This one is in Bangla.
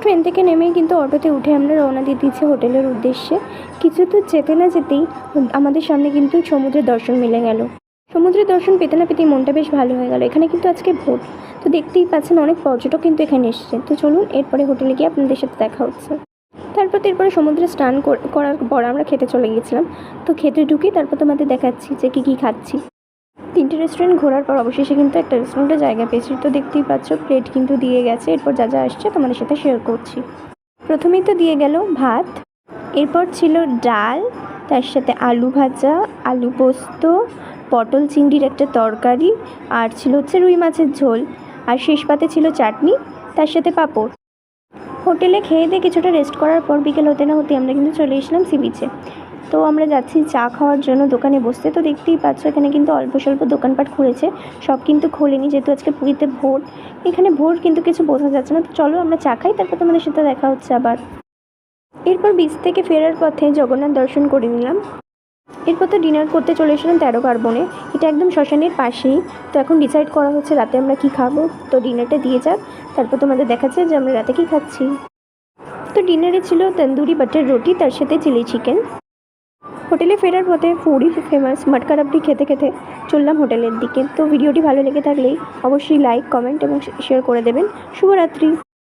ট্রেন থেকে নেমেই কিন্তু অটোতে উঠে আমরা রওনা দিয়ে দিয়েছি হোটেলের উদ্দেশ্যে। কিছু তো যেতে না যেতেই আমাদের সামনে কিন্তু সমুদ্রের দর্শন মিলে গেল। সমুদ্রের দর্শন পেতে না পেতেই মনটা বেশ ভালো হয়ে গেল। এখানে কিন্তু আজকে ভোট। তো দেখতেই পাচ্ছেন অনেক পর্যটক কিন্তু এখানে এসেছে। তো চলুন এরপরে হোটেলে গিয়ে আপনাদের সাথে দেখা হচ্ছে। তারপর এরপরে সমুদ্রে স্নান কর- করার পর আমরা খেতে চলে গিয়েছিলাম। তো খেতে ঢুকি তারপর তোমাদের দেখাচ্ছি যে কী কী খাচ্ছি। তিনটে রেস্টুরেন্ট ঘোরার পর অবশেষে কিন্তু একটা রেস্টুরেন্টে জায়গা পেয়েছি। তো দেখতেই পাচ্ছ প্লেট কিন্তু দিয়ে গেছে। এরপর যা যা আসছে তোমাদের সাথে শেয়ার করছি। প্রথমেই তো দিয়ে গেল ভাত, এরপর ছিল ডাল, তার সাথে আলু ভাজা, আলু পোস্ত, পটল চিংড়ির একটা তরকারি, আর ছিল হচ্ছে রুই মাছের ঝোল, আর শেষ পাতে ছিল চাটনি, তার সাথে পাঁপড়। হোটেলে খেয়ে দিয়ে কিছুটা রেস্ট করার পর বিকেল হতে না হতে আমরা কিন্তু চলে এসলাম সি বিচে তো আমরা যাচ্ছি চা খাওয়ার জন্য দোকানে বসতে। তো দেখতেই পাচ্ছ, এখানে কিন্তু অল্প স্বল্প দোকানপাট খুলেছে। সব কিন্তু খোলেনি, যেহেতু আজকে পুরীতে ভোর। এখানে ভোর কিন্তু কিছু বোঝা যাচ্ছে না। তো চলো আমরা চা খাই, তারপর তোমাদের সাথে দেখা হচ্ছে আবার। এরপর বিচ থেকে ফেরার পথে জগন্নাথ দর্শন করে নিলাম। এরপর তো ডিনার করতে চলে এসেছিলাম তেরো কার্বনে। এটা একদম শ্মশানের পাশেই। তো এখন ডিসাইড করা হচ্ছে রাতে আমরা কি খাব। তো ডিনারটা দিয়ে যাক, তারপর তোমাদের দেখাচ্ছে যে আমরা রাতে কি খাচ্ছি। তো ডিনারে ছিল তন্দুরি বাটার রুটি তার সাথে চিলি চিকেন হোটেলে ফেরার পথে ফুডি ফেমাস মটকা রাবড়ি খেতে খেতে চললাম হোটেলের দিকে। তো ভিডিওটি ভালো লেগে থাকলেই অবশ্যই লাইক কমেন্ট এবং শেয়ার করে দেবেন। শুভরাত্রি।